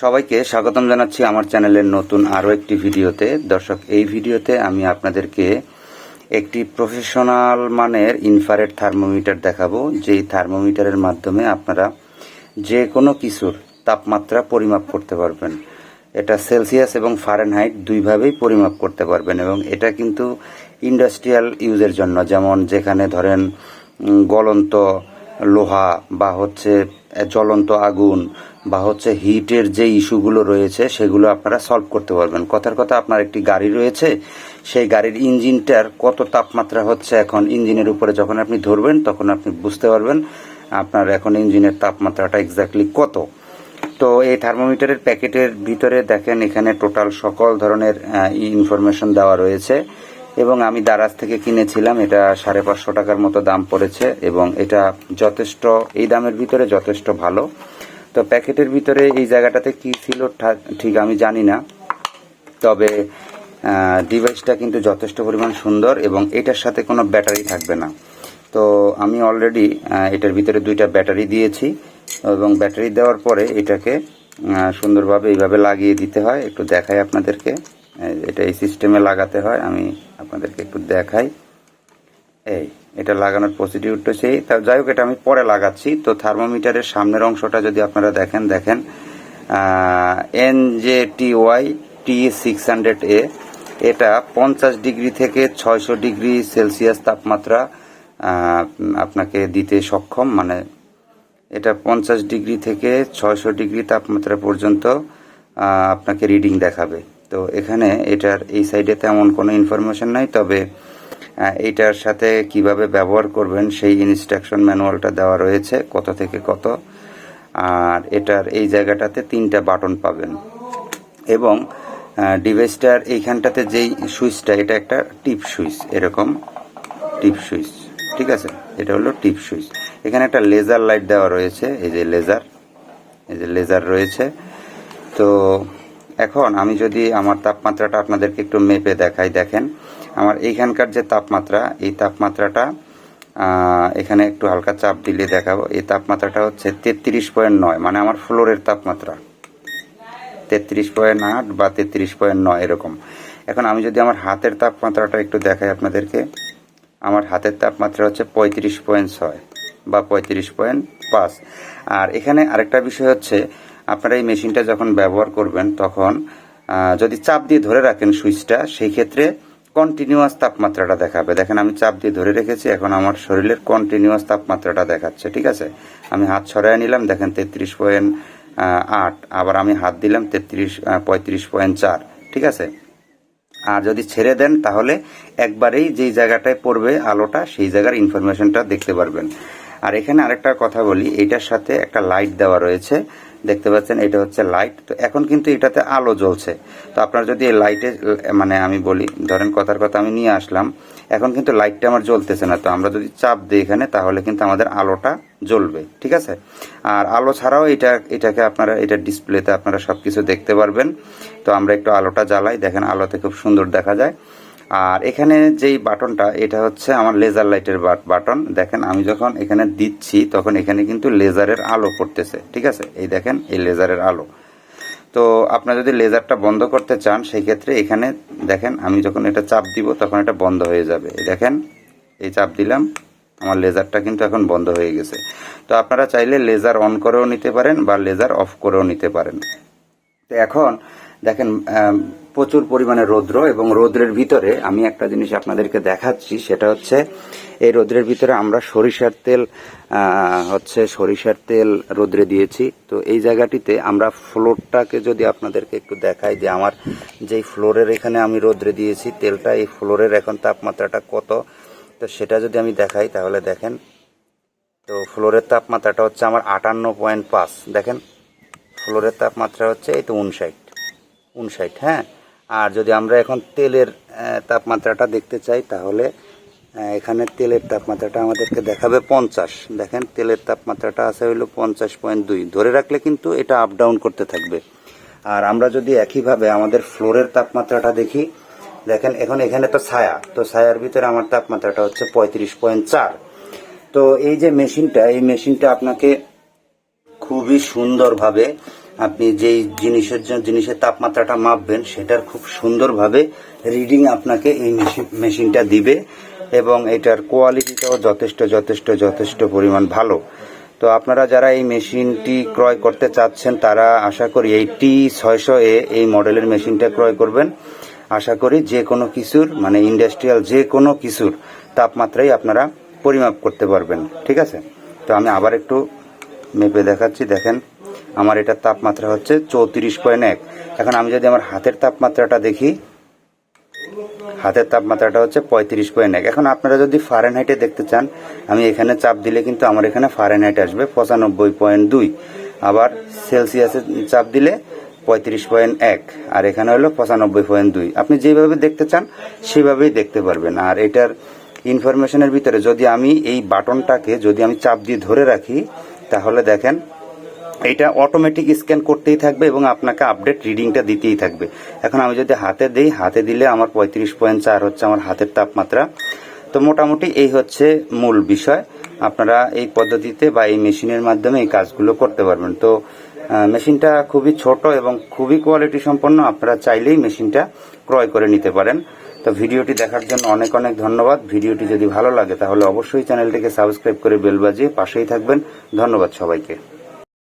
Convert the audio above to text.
সবাইকে স্বাগতম জানাচ্ছি আমার চ্যানেলের নতুন আরও একটি ভিডিওতে। দর্শক, এই ভিডিওতে আমি আপনাদেরকে একটি প্রফেশনাল মানের ইনফারেট থার্মোমিটার দেখাবো। যেই থার্মোমিটারের মাধ্যমে আপনারা যে কোনো কিছুর তাপমাত্রা পরিমাপ করতে পারবেন। এটা সেলসিয়াস এবং ফারেনহাইট দুইভাবেই পরিমাপ করতে পারবেন এবং এটা কিন্তু ইন্ডাস্ট্রিয়াল ইউজের জন্য। যেমন যেখানে ধরেন গলন্ত লোহা বা হচ্ছে জ্বলন্ত আগুন বা হচ্ছে হিটের যে ইস্যুগুলো রয়েছে, সেগুলো আপনারা সলভ করতে পারবেন। কথার কথা, আপনার একটি গাড়ি রয়েছে, সেই গাড়ির ইঞ্জিনটার কত তাপমাত্রা হচ্ছে এখন ইঞ্জিনের উপরে যখন আপনি ধরবেন, তখন আপনি বুঝতে পারবেন আপনার এখন ইঞ্জিনের তাপমাত্রাটা এক্স্যাক্টলি কত। তো এই থার্মোমিটারের প্যাকেটের ভিতরে দেখেন, এখানে টোটাল সকল ধরনের ইনফরমেশন দেওয়া রয়েছে। এবং আমি দারাজ থেকে কিনেছিলাম। এটা সাড়ে পাঁচশো টাকার মতো দাম পড়েছে এবং এটা যথেষ্ট, এই দামের ভিতরে যথেষ্ট ভালো। তো প্যাকেটের ভিতরে এই জায়গাটাতে কি ছিল ঠিক আমি জানি না। তবে ডিভাইসটা কিন্তু যথেষ্ট পরিমাণ সুন্দর এবং এটার সাথে কোনো ব্যাটারি থাকবে না। তো আমি অলরেডি এটার ভিতরে দুইটা ব্যাটারি দিয়েছি এবং ব্যাটারি দেওয়ার পরে এটাকে সুন্দরভাবে এইভাবে লাগিয়ে দিতে হয়। একটু দেখাই আপনাদেরকে। এটা এই সিস্টেমে লাগাতে হয়, আমি আপনাদেরকে একটু দেখাই। এই, এটা লাগানোর প্রসিডিউরটা সেই। তা যাই হোক, এটা আমি পরে লাগাচ্ছি। তো থার্মোমিটারের সামনের অংশটা যদি আপনারা দেখেন দেখেন। N J T Y T six hundred এ এটা পঞ্চাশ ডিগ্রি থেকে ছয়শো ডিগ্রি সেলসিয়াস তাপমাত্রা আপনাকে দিতে সক্ষম। মানে এটা পঞ্চাশ ডিগ্রি থেকে ছয়শো ডিগ্রি তাপমাত্রা পর্যন্ত আপনাকে রিডিং দেখাবে। তো এখানে এটার এই সাইডে তেমন কোনো ইনফরমেশন নাই, তবে এইটার সাথে কীভাবে ব্যবহার করবেন সেই ইনস্ট্রাকশন ম্যানুয়ালটা দেওয়া রয়েছে, কত থেকে কত, আর এটার এই জায়গাটাতে তিনটা বাটন পাবেন। এবং ডিভাইসটার এইখানটাতে যেই সুইচটা, এটা একটা টিপ সুইচ, এরকম টিপ সুইচ, ঠিক আছে? এটা হলো টিপ সুইচ। এখানে একটা লেজার লাইট দেওয়া রয়েছে, এই যে লেজার এই যে লেজার রয়েছে। তো এখন আমি যদি আমার তাপমাত্রাটা আপনাদেরকে একটু মেপে দেখাই, দেখেন, আমার এইখানকার যে তাপমাত্রা, এই তাপমাত্রাটা এখানে একটু হালকা চাপ দিলে দেখাবো। এই তাপমাত্রাটা হচ্ছে তেত্রিশ পয়েন্ট নয় মানে আমার ফ্লোরের তাপমাত্রা। তেত্রিশ পয়েন্ট আট বা তেত্রিশ পয়েন্ট নয়, এরকম। এখন আমি যদি আমার হাতের তাপমাত্রাটা একটু দেখাই আপনাদেরকে, আমার হাতের তাপমাত্রা হচ্ছে পঁয়ত্রিশ পয়েন্ট ছয় বা পঁয়ত্রিশ পয়েন্ট পাঁচ। আর এখানে আরেকটা বিষয় হচ্ছে আপনারা এই মেশিনটা যখন ব্যবহার করবেন, তখন যদি চাপ দিয়ে ধরে রাখেন সুইচটা, সেই ক্ষেত্রে কন্টিনিউয়াস তাপমাত্রাটা দেখাবে। দেখেন আমি চাপ দিয়ে ধরে রেখেছি, এখন আমার শরীরের কন্টিনিউয়াস তাপমাত্রাটা দেখাচ্ছে, ঠিক আছে? আমি হাত ছড়ায় নিলাম, দেখেন তেত্রিশ পয়েন্ট আট, আবার আমি হাত দিলাম তেত্রিশ পঁয়ত্রিশ পয়েন্ট চার, ঠিক আছে? আর যদি ছেড়ে দেন, তাহলে একবারেই যেই জায়গাটায় পড়বে আলোটা, সেই জায়গার ইনফরমেশনটা দেখতে পারবেন। আর এখানে আরেকটা কথা বলি, এটার সাথে একটা লাইট দেওয়া রয়েছে। দেখতে পাচ্ছেন, এটা হচ্ছে লাইট তো এখন কিন্তু এটাতে আলো জ্বলছে। তো আপনার যদি এই লাইটে মানে আমি বলি, ধরেন কথার কথা আমি নিয়ে আসলাম, এখন কিন্তু লাইটটা আমার জ্বলতেছে না। তো আমরা যদি চাপ দিই এখানে, তাহলে কিন্তু আমাদের আলোটা জ্বলবে, ঠিক আছে? আর আলো ছাড়াও এটা, এটাকে আপনারা, এটা ডিসপ্লেতে আপনারা সব কিছু দেখতে পারবেন। তো আমরা একটু আলোটা জ্বালাই, দেখেন আলোতে খুব সুন্দর দেখা যায়। আর এখানে যেই বাটনটা, এটা হচ্ছে আমার লেজার লাইটের বাটন। দেখেন, আমি যখন এখানে দিচ্ছি, তখন এখানে কিন্তু লেজারের আলো পড়তেছে, ঠিক আছে? এই দেখেন, এই লেজারের আলো। তো আপনার যদি লেজারটা বন্ধ করতে চান, সেই ক্ষেত্রে এখানে দেখেন, আমি যখন এটা চাপ দিব, তখন এটা বন্ধ হয়ে যাবে। দেখেন, এই চাপ দিলাম, আমার লেজারটা কিন্তু এখন বন্ধ হয়ে গেছে। তো আপনারা চাইলে লেজার অন করেও নিতে পারেন বা লেজার অফ করেও নিতে পারেন। তো এখন দেখেন প্রচুর পরিমাণে রৌদ্র এবং রৌদ্রের ভিতরে আমি একটা জিনিস আপনাদেরকে দেখাচ্ছি, সেটা হচ্ছে এই রৌদ্রের ভিতরে আমরা সরিষার তেল হচ্ছে সরিষার তেল রৌদ্রে দিয়েছি। তো এই জায়গাটিতে আমরা ফ্লোরটাকে যদি আপনাদেরকে একটু দেখাই যে আমার যেই ফ্লোরের এখানে আমি রৌদ্রে দিয়েছি, তেলটা এই ফ্লোরের এখন তাপমাত্রাটা কত? তো সেটা যদি আমি দেখাই তাহলে দেখেন, তো ফ্লোরের তাপমাত্রাটা হচ্ছে আমার আটান্ন পয়েন্ট পাঁচ। দেখেন, ফ্লোরের তাপমাত্রা হচ্ছে এই তো উনষাট। উনষাট হ্যাঁ? আর যদি আমরা এখন তেলের তাপমাত্রাটা দেখতে চাই, তাহলে এখানে তেলের তাপমাত্রাটা আমাদেরকে দেখাবে পঞ্চাশ। দেখেন, তেলের তাপমাত্রাটা আছে হইল পঞ্চাশ পয়েন্ট দুই। ধরে রাখলে কিন্তু এটা আপ ডাউন করতে থাকবে। আর আমরা যদি একইভাবে আমাদের ফ্লোরের তাপমাত্রাটা দেখি, দেখেন, এখন এখানে তো ছায়া। তো ছায়ার ভিতরে আমার তাপমাত্রাটা হচ্ছে পঁয়ত্রিশ পয়েন্ট চার। তো এই যে মেশিনটা, এই মেশিনটা আপনাকে খুবই সুন্দরভাবে আপনি যেই জিনিসের জন্য জিনিসের তাপমাত্রাটা মাপবেন, সেটার খুব সুন্দরভাবে রিডিং আপনাকে এই মেশিনটা দিবে এবং এটার কোয়ালিটিটাও যথেষ্ট যথেষ্ট যথেষ্ট পরিমাণ ভালো। তো আপনারা যারা এই মেশিনটি ক্রয় করতে চাচ্ছেন, তারা আশা করি এই টি ছয়শো এ এই মডেলের মেশিনটা ক্রয় করবেন। আশা করি যে কোনো কিছুর মানে ইন্ডাস্ট্রিয়াল যে কোনো কিছুর তাপমাত্রাই আপনারা পরিমাপ করতে পারবেন। ঠিক আছে? তো আমি আবার একটু মেপে দেখাচ্ছি, দেখেন। আমার এটার তাপমাত্রা হচ্ছে চৌত্রিশ পয়েন্ট এক। এখন আমি যদি আমার হাতের তাপমাত্রাটা দেখি, হাতের তাপমাত্রাটা হচ্ছে পঁয়ত্রিশ পয়েন্ট এক। এখন আপনারা যদি ফারেনহাইটে দেখতে চান, আমি এখানে চাপ দিলে কিন্তু আমার এখানে ফারেনহাইট আসবে পঁচানব্বই পয়েন্ট দুই। আবার সেলসিয়াসে চাপ দিলে পঁয়ত্রিশ পয়েন্ট এক, আর এখানে হলো পঁচানব্বই পয়েন্ট দুই। আপনি যেভাবে দেখতে চান, সেভাবেই দেখতে পারবেন। আর এটার ইনফরমেশনের ভিতরে যদি আমি এই বাটনটাকে যদি আমি চাপ দিয়ে ধরে রাখি, তাহলে দেখেন এটা অটোমেটিক স্ক্যান করতেই থাকবে এবং আপনাকে আপডেট রিডিংটা দিতেই থাকবে। এখন আমি যদি হাতে দিই, হাতে দিলে আমার পঁয়ত্রিশ পয়েন্ট চার হচ্ছে আমার হাতের তাপমাত্রা। তো মোটামুটি এই হচ্ছে মূল বিষয়। আপনারা এই পদ্ধতিতে বা এই মেশিনের মাধ্যমে এই কাজগুলো করতে পারবেন। তো মেশিনটা খুবই ছোট এবং খুবই কোয়ালিটি সম্পন্ন। আপনারা চাইলেই মেশিনটা ক্রয় করে নিতে পারেন। তো ভিডিওটি দেখার জন্য অনেক অনেক ধন্যবাদ। ভিডিওটি যদি ভালো লাগে তাহলে অবশ্যই চ্যানেলটিকে সাবস্ক্রাইব করে বেল বাজিয়ে পাশেই থাকবেন। ধন্যবাদ সবাইকে।